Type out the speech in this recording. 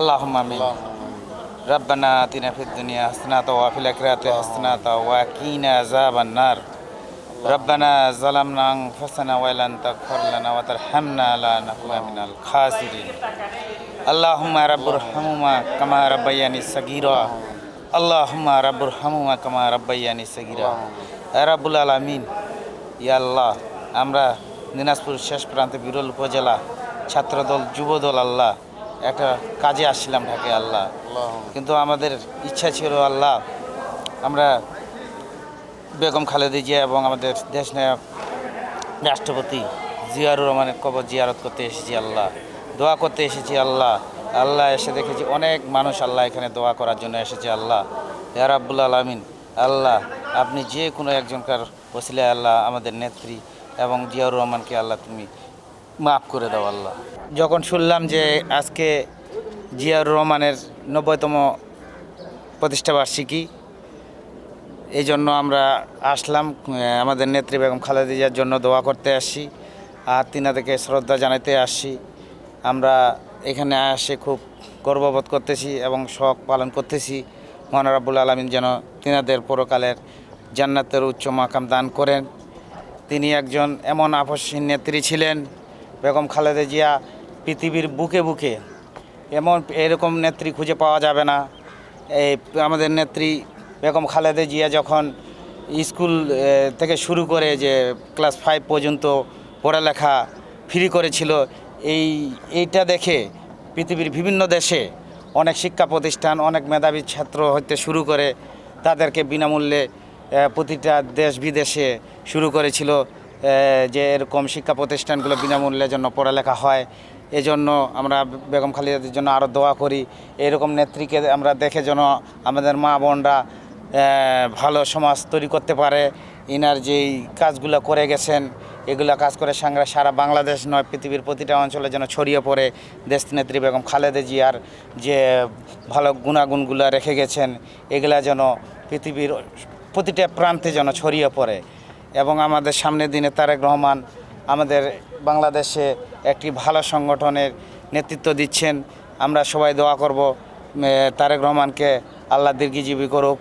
اللهم امين ربنا اتنا في الدنيا حسنة وفي الآخرة حسنة وقنا عذاب النار ربنا ظلمنا أنفسنا وإن لم تغفر لنا وترحمنا لنكون من الخاسرين اللهم رب ارحمهما كما ربياني صغيرا اللهم رب ارحمهما كما ربياني صغيرا يا رب العالمين ইয়া আল্লাহ আমরা দিনাজপুর শেষ প্রান্তে বিরল উপজেলা ছাত্রদল যুবদল আল্লাহ একটা কাজে আসছিলাম ঢাকে আল্লাহ। কিন্তু আমাদের ইচ্ছা ছিল আল্লাহ আমরা বেগম খালেদা জিয়া এবং আমাদের দেশ নায়ক রাষ্ট্রপতি জিয়ারুর রহমানের কবর জিয়ারত করতে এসেছি আল্লাহ। দোয়া করতে এসেছি আল্লাহ। আল্লাহ এসে দেখেছি অনেক মানুষ আল্লাহ এখানে দোয়া করার জন্য এসেছে আল্লাহ। ইয়া রাব্বুল আলমিন আল্লাহ আপনি যে কোনো একজনকার ওসিলায় আল্লাহ আমাদের নেত্রী এবং জিয়াউর রহমানকে আল্লাহ তুমি মাফ করে দাও আল্লাহ। যখন শুনলাম যে আজকে জিয়াউর রহমানের নব্বইতম প্রতিষ্ঠাবার্ষিকী এই জন্য আমরা আসলাম আমাদের নেত্রী বেগম খালেদা জিয়ার জন্য দোয়া করতে আসছি, আর তিনাদেরকে শ্রদ্ধা জানাতে আসছি। আমরা এখানে আসে খুব গর্ববোধ করতেছি এবং শখ পালন করতেছি। মহানরাবুল আলমিন যেন তিনাদের পরকালের জান্নাতের উচ্চ মাকাম দান করেন। তিনি একজন এমন আপসহীন নেত্রী ছিলেন বেগম খালেদা জিয়া পৃথিবীর বুকে বুকে এমন এরকম নেত্রী খুঁজে পাওয়া যাবে না। এই আমাদের নেত্রী বেগম খালেদা জিয়া যখন স্কুল থেকে শুরু করে যে ক্লাস ফাইভ পর্যন্ত পড়ালেখা ফ্রি করেছিল, এই, এইটা দেখে পৃথিবীর বিভিন্ন দেশে অনেক শিক্ষা প্রতিষ্ঠান, অনেক মেধাবী ছাত্র হতে শুরু করে তাদেরকে বিনামূল্যে প্রতিটা দেশ বিদেশে শুরু করেছিল। যে এরকম শিক্ষা প্রতিষ্ঠানগুলো বিনামূল্যের জন্য পড়ালেখা হয়, এজন্য আমরা বেগম খালিদাদের জন্য আরও দোয়া করি। এরকম নেত্রীকে আমরা দেখে যেন আমাদের মা বোনরা ভালো সমাজ তৈরি করতে পারে। ইনার যেই কাজগুলো করে গেছেন, এগুলো কাজ করে সাংরা সারা বাংলাদেশ নয়, পৃথিবীর প্রতিটা অঞ্চলে যেন ছড়িয়ে পড়ে। দেশনেত্রী বেগম খালেদা জিয়ার যে ভালো গুণাগুণগুলো রেখে গেছেন, এগুলা যেন পৃথিবীর প্রতিটা প্রান্তে যেন ছড়িয়ে পড়ে। এবং আমাদের সামনে দিনে তারেক রহমান আমাদের বাংলাদেশে একটি ভালো সংগঠনের নেতৃত্ব দিচ্ছেন। আমরা সবাই দোয়া করব তারেক রহমানকে আল্লাহ দীর্ঘজীবী করুক।